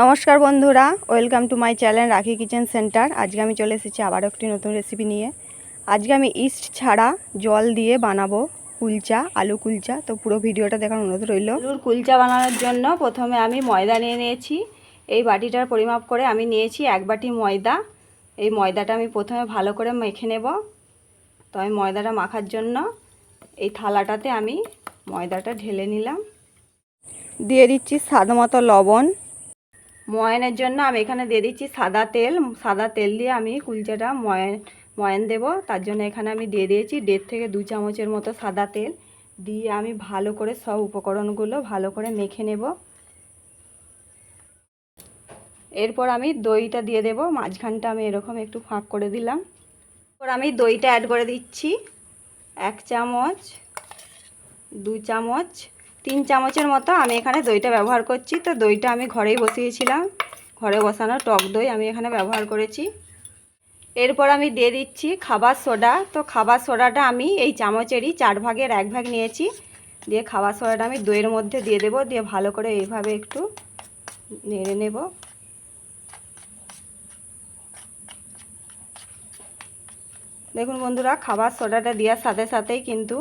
নমস্কার বন্ধুরা welcome to my channel Rakhi kitchen centre. আজকে আমি চলে এসেছি আবারও একটি নতুন রেসিপি নিয়ে। আজকে আমি ইস্ট ছাড়া জল দিয়ে বানাবো কুলচা আলু কুলচা। তো পুরো ভিডিওটা দেখার অনুরোধ রইল। আলুর কুলচা বানানোর জন্য প্রথমে আমি ময়দা নিয়ে নিয়েছি। এই বাটিটার পরিমাপ করে আমি নিয়েছি এক বাটি ময়দা। এই ময়দাটা আমি প্রথমে ভালো করে মেখে নেব। তো আমি ময়দাটা মাখার জন্য এই থালাটাতে আমি ময়দাটা ঢেলে নিলাম। দিয়ে দিচ্ছি স্বাদ মতো লবণ। ময়নের জন্য আমি এখানে দিয়ে দিচ্ছি সাদা তেল সাদা তেল দিয়ে আমি কুলচাটা ময়ন ময়ন দেবো। তার জন্য এখানে আমি দিয়ে দিয়েছি দেড় থেকে দু চামচের মতো সাদা তেল। দিয়ে আমি ভালো করে সব উপকরণগুলো ভালো করে মেখে নেব। এরপর আমি দইটা দিয়ে দেব। মাঝখানটা আমি এরকম একটু ফাঁক করে দিলাম। এরপর আমি দইটা অ্যাড করে দিচ্ছি। এক চামচ, দু চামচ তিন চামচের মতো আমি এখানে দইটা ব্যবহার করছি। তো দইটা আমি ঘরেই বসিয়েছিলাম। ঘরে বসানো টক দই আমি এখানে ব্যবহার করেছি। এরপর আমি দিয়ে দিচ্ছি খাবার সোডা। তো খাবার সোডাটা আমি এই চামচেরই চার ভাগের এক ভাগ নিয়েছি। দিয়ে খাবার সোডাটা আমি দইয়ের মধ্যে দিয়ে দেবো। দিয়ে ভালো করে এইভাবে একটু নেড়ে নেব। দেখুন বন্ধুরা, খাবার সোডাটা দেওয়ার সাথে সাথেই কিন্তু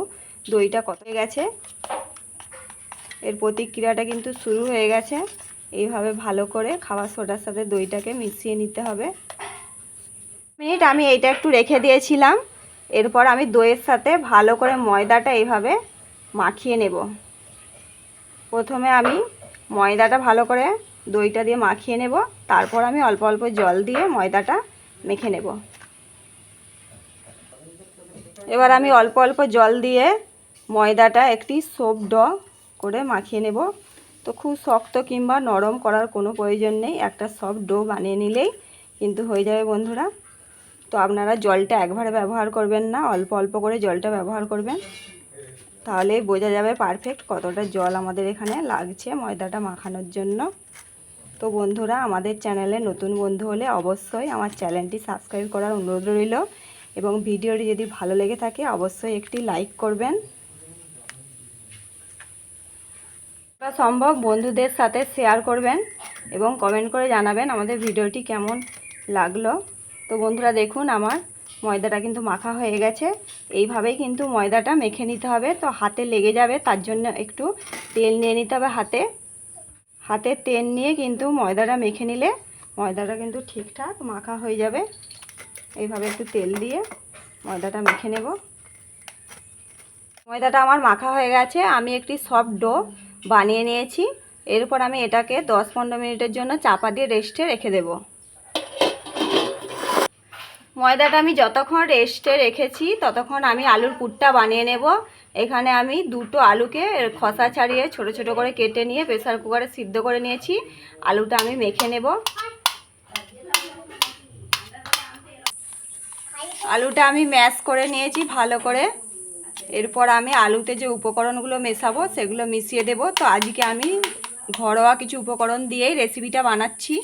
দইটা কত গেছে। এর প্রতিক্রিয়াটা কিন্তু শুরু হয়ে গেছে। এইভাবে ভালো করে খাবার সোডার সাথে দইটাকে মিশিয়ে নিতে হবে। মিনিট, আমি এইটা একটু রেখে দিয়েছিলাম। এরপর আমি দইয়ের সাথে ভালো করে ময়দাটা এইভাবে মাখিয়ে নেব। প্রথমে আমি ময়দাটা ভালো করে দইটা দিয়ে মাখিয়ে নেব। তারপর আমি অল্প অল্প জল দিয়ে ময়দাটা মেখে নেব। এবার আমি অল্প অল্প জল দিয়ে ময়দাটা একটি সোপ ড করে মাখিয়ে নেব। তো খুব শক্ত কিংবা নরম করার কোনো প্রয়োজন নেই। একটা সফট ডো বানিয়ে নিলেই কিন্তু হয়ে যাবে বন্ধুরা। তো আপনারা জলটা একবারে ব্যবহার করবেন না, অল্প অল্প করে জলটা ব্যবহার করবেন। তাহলে বোঝা যাবে পারফেক্ট কতটা জল আমাদের এখানে লাগছে ময়দাটা মাখানোর জন্য। তো বন্ধুরা, আমাদের চ্যানেলে নতুন বন্ধু হলে অবশ্যই আমার চ্যানেলটি সাবস্ক্রাইব করার অনুরোধ রইল। এবং ভিডিওটি যদি ভালো লেগে থাকে, অবশ্যই একটি লাইক করবেন। সম্ভব বন্ধুদের সাথে শেয়ার করবেন এবং কমেন্ট করে জানাবেন আমাদের ভিডিওটি কেমন লাগল। তো বন্ধুরা দেখুন আমার ময়দাটা কিন্তু মাখা হয়ে গেছে। এইভাবেই কিন্তু ময়দাটা মেখে নিতে হবে। তো হাতে লেগে যাবে, তার জন্য একটু তেল নিয়ে নিতে হবে হাতে। হাতে তেল নিয়ে কিন্তু ময়দাটা মেখে নিলে ময়দাটা কিন্তু ঠিকঠাক মাখা হয়ে যাবে। এইভাবে একটু তেল দিয়ে ময়দাটা মেখে নেব। ময়দাটা আমার মাখা হয়ে গেছে। আমি একটি সফট ডো বানিয়ে নিয়েছি। এরপর আমি এটাকে দশ পনেরো মিনিটের জন্য চাপা দিয়ে রেস্টে রেখে দেব। ময়দাটা আমি যতক্ষণ রেস্টে রেখেছি, ততক্ষণ আমি আলুর পুরটা বানিয়ে নেব। এখানে আমি দুটো আলুকে খসা ছাড়িয়ে ছোট ছোট করে কেটে নিয়ে প্রেসার কুকারে সিদ্ধ করে নিয়েছি। আলুটা আমি মেখে নেব। আলুটা আমি ম্যাশ করে নিয়েছি ভালো করে। এরপর আমি আলুতে যে উপকরণগুলো মেশাবো, সেগুলো মিশিয়ে দেব। তো আজকে আমি ঘরোয়া কিছু উপকরণ দিয়েই রেসিপিটা বানাচ্ছি।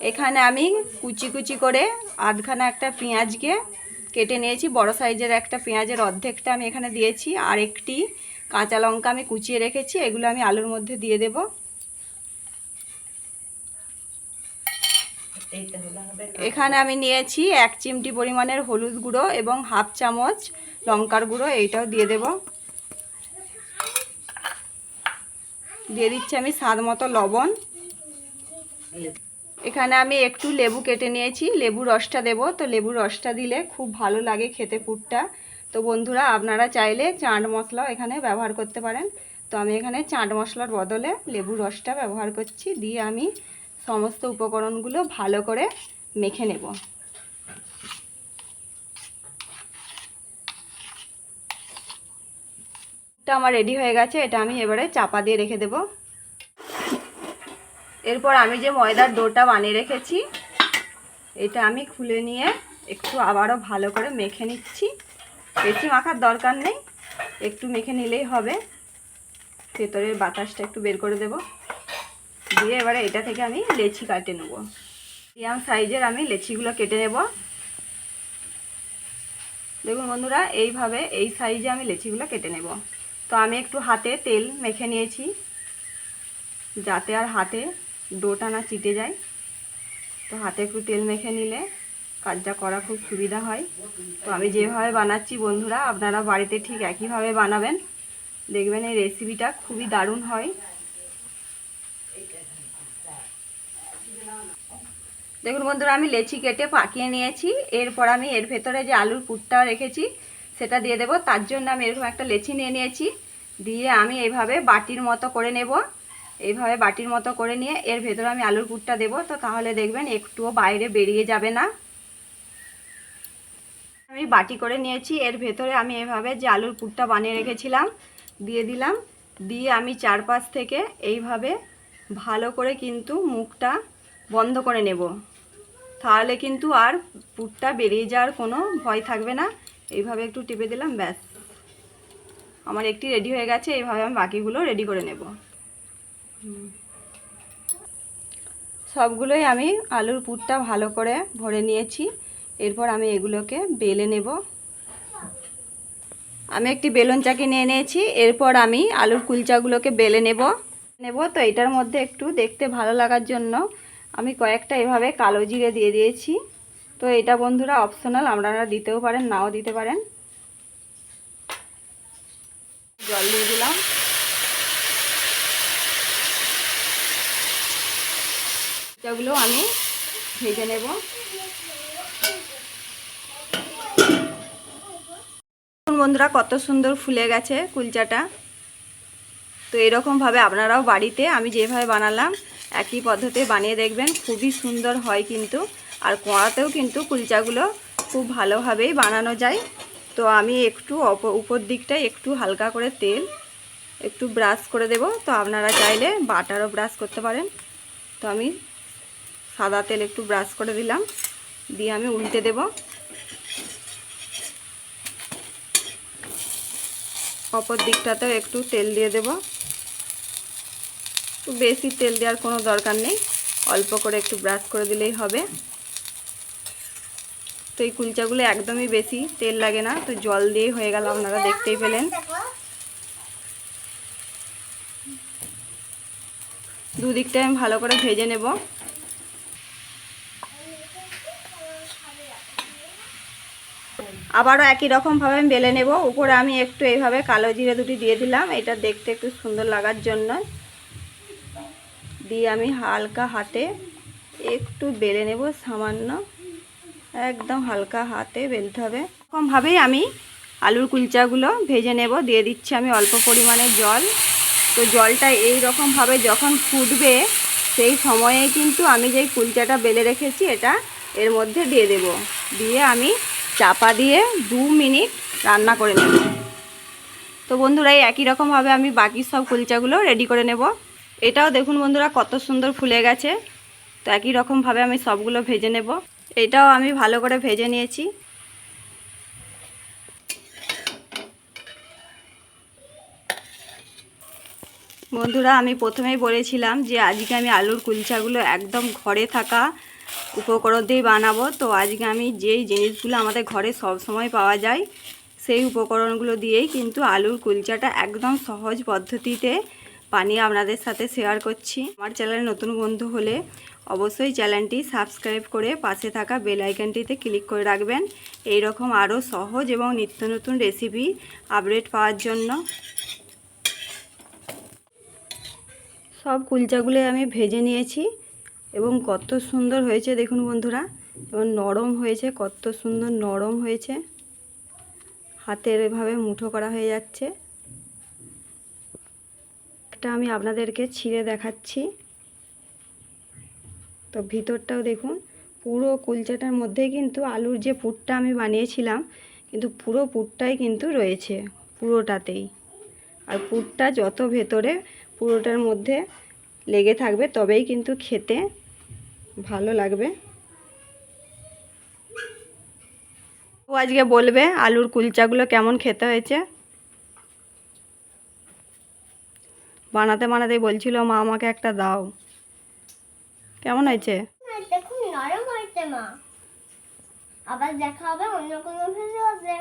এখানে আমি কুচি কুচি করে আধখানা একটা পেঁয়াজকে কেটে নিয়েছি। বড় সাইজের একটা পেঁয়াজের অর্ধেকটা আমি এখানে দিয়েছি। আর একটি কাঁচা লঙ্কা আমি কুচিয়ে রেখেছি। এগুলো আমি আলুর মধ্যে দিয়ে দেব। এখানে আমি নিয়েছি এক চিমটি পরিমাণের হলুদ গুঁড়ো এবং হাফ চামচ লঙ্কার গুঁড়ো, এইটাও দিয়ে দেব। দিয়ে দিচ্ছি আমি স্বাদ মতো লবণ। এখানে আমি একটু লেবু কেটে নিয়েছি, লেবু রসটা দেব। তো লেবু রসটা দিলে খুব ভালো লাগে খেতে পুরটা। তো বন্ধুরা, আপনারা চাইলে চাট মশলাও এখানে ব্যবহার করতে পারেন। তো আমি এখানে চাট মশলার বদলে লেবু রসটা ব্যবহার করছি, দিয়ে আমি সমস্ত উপকরণগুলো ভালো করে মেখে নেব। এটা আমার রেডি হয়ে গেছে, এটা আমি এবারে চাপা দিয়ে রেখে দেব। এরপর আমি যে ময়দার ডোটা বানিয়ে রেখেছি, এটা আমি খুলে নিয়ে একটু আবারও ভালো করে মেখে নিচ্ছি। বেশি মাখার দরকার নেই, একটু মেখে নিলেই হবে। ভেতরের বাতাসটা একটু বের করে দেব। দিয়ে এবারে এটা থেকে আমি লেচি কাটে নেব। মিডিয়াম সাইজের আমি লেচিগুলো কেটে নেব। দেখুন বন্ধুরা, এইভাবে এই সাইজে আমি লেচিগুলো কেটে নেব। তো আমি একটু হাতে তেল মেখে নিয়েছি, যাতে আর হাতে ডোটা না চিটে যায়। তো হাতে একটু তেল মেখে নিলে কাজটা করা খুব সুবিধা হয়। তো আমি যেভাবে বানাচ্ছি বন্ধুরা, আপনারা বাড়িতে ঠিক একইভাবে বানাবেন। দেখবেন এই রেসিপিটা খুবই দারুণ হয়। দেখুন বন্ধুরা, আমি লেচি কেটে পাকিয়ে নিয়েছি। এরপর আমি এর ভেতরে যে আলুর পুরটা রেখেছি, সেটা দিয়ে দেবো। তার জন্য আমি এরকম একটা লেচি নিয়ে নিয়েছি। দিয়ে আমি এইভাবে বাটির মতো করে নেব। এইভাবে বাটির মতো করে নিয়ে এর ভেতরে আমি আলুর পুরটা দেবো। তো তাহলে দেখবেন, একটুও বাইরে বেরিয়ে যাবে না। আমি বাটি করে নিয়েছি। এর ভেতরে আমি এভাবে যে আলুর পুরটা বানিয়ে রেখেছিলাম, দিয়ে দিলাম। দিয়ে আমি চারপাশ থেকে এইভাবে ভালো করে কিন্তু মুখটা বন্ধ করে নেব। তাহলে কিন্তু আর পুরটা বেরিয়ে যাওয়ার কোনো ভয় থাকবে না। এইভাবে একটু টিপে দিলাম, ব্যাস। আমার একটি রেডি হয়ে গেছে, এইভাবে আমি বাকিগুলো রেডি করে নেব। সবগুলোই আমি আলুর পুরটা ভালো করে ভরে নিয়েছি। এরপর আমি এগুলোকে বেলে নেব। আমি একটি বেলুন চাকি নিয়ে নিয়েছি। এরপর আমি আলুর কুলচাগুলোকে বেলে নেব। নেব। তো এটার মধ্যে একটু দেখতে ভালো লাগার জন্য আমি কয়েকটা এভাবে কালো জিরে দিয়ে দিয়েছি। তো এটা বন্ধুরা অপশনাল আপনারা দিতেও পারেন, নাও দিতে পারেন। জল দিয়ে দিলাম। এগুলো আমি ভেজে নেব। বন্ধুরা কত সুন্দর ফুলে গেছে কুলচাটা। তো এরকমভাবে আপনারাও বাড়িতে আমি যেভাবে বানালাম, একই পদ্ধতি বানিয়ে দেখবেন, খুবই সুন্দর হয় কিন্তু। আর কড়াতেও কিন্তু কুলচাগুলো খুব ভালোভাবেই বানানো যায়। তো আমি একটু উপর দিকটায় একটু হালকা করে তেল একটু ব্রাশ করে দেব। তো আপনারা চাইলে বাটারও ব্রাশ করতে পারেন। তো আমি সাদা তেল একটু ব্রাশ করে দিলাম, দিয়ে আমি উল্টে দেব। অপর দিকটাতেও একটু তেল দিয়ে দেব। বেশি তেল দেওয়ার কোনো দরকার নেই। অল্প করে একটু ব্রাশ করে দিলেই হবে। তো এই কুলচাগুলো একদমই বেশি তেল লাগে না, তো জল দিয়ে হয়ে গেল আপনারা দেখতেই পেলেন। দুদিকটাই আমি ভালো করে ভেজে নেব। আবারও একই রকমভাবে আমি বেলে নেব। উপরে আমি একটু এইভাবে কালো জিরে দুটি দিয়ে দিলাম। এটা দেখতে একটু সুন্দর লাগার জন্য। দিয়ে আমি হালকা হাতে একটু বেলে নেব, সামান্য একদম হালকা হাতে বেলতে হবে। এরকমভাবেই আমি আলুর কুলচাগুলো ভেজে নেব, দিয়ে দিচ্ছি আমি অল্প পরিমাণে জল। তো জলটা এই রকমভাবে যখন ফুটবে, সেই সময়ে কিন্তু আমি যেই কুলচাটা বেলে রেখেছি, এটা এর মধ্যে দিয়ে দেব। দিয়ে আমি চাপা দিয়ে দু মিনিট রান্না করে নেব। তো বন্ধুরা, এই একই রকমভাবে আমি বাকি সব কুলচাগুলো রেডি করে নেব। এটাও দেখুন বন্ধুরা, কত সুন্দর ফুলে গেছে। তো একই রকমভাবে আমি সবগুলো ভেজে নেব। এটাও আমি ভালো করে ভেজে নিয়েছি। বন্ধুরা, আমি প্রথমেই বলেছিলাম যে আজকে আমি আলুর কুলচাগুলো একদম ঘরে থাকা উপকরণ দিয়ে বানাবো। তো আজকে আমি যেই জিনিসগুলো আমাদের ঘরে সব সময় পাওয়া যায়, সেই উপকরণগুলো দিয়েই কিন্তু আলুর কুলচাটা একদম সহজ পদ্ধতিতে বানিয়ে আপনাদের সাথে শেয়ার করছি। আমার চ্যানেলে নতুন বন্ধু হলে অবশ্যই চ্যানেলটি সাবস্ক্রাইব করে পাশে থাকা বেল আইকনটিতে ক্লিক করে রাখবেন। এই রকম আরও সহজ এবং নিত্য নতুন রেসিপি আপডেট পাওয়ার জন্য। সব কুলচাগুলো আমি ভেজে নিয়েছি এবং কত সুন্দর হয়েছে দেখুন বন্ধুরা। এবং নরম হয়েছে, কত সুন্দর নরম হয়েছে। হাতের এভাবে মুঠো করা হয়ে যাচ্ছে। একটা আমি আপনাদেরকে ছিঁড়ে দেখাচ্ছি। তো ভিতরটাও দেখুন, পুরো কুলচাটার মধ্যে কিন্তু আলুর যে পুরটা আমি বানিয়েছিলাম, কিন্তু পুরো পুরটাই কিন্তু রয়েছে পুরোটাতেই। আর পুরটা যত ভেতরে পুরোটার মধ্যে লেগে থাকবে, তবেই কিন্তু খেতে ভালো লাগবে। ও আজকে বলবে আলুর কুলচাগুলো কেমন খেতে হয়েছে। বানাতে বানাতে বলছিল, মা, আমাকে একটা দাও। কেমন হয়েছে? খুব নরম হয়েছে, মা। আবার দেখা হবে অন্য কোনো ভিডিওতে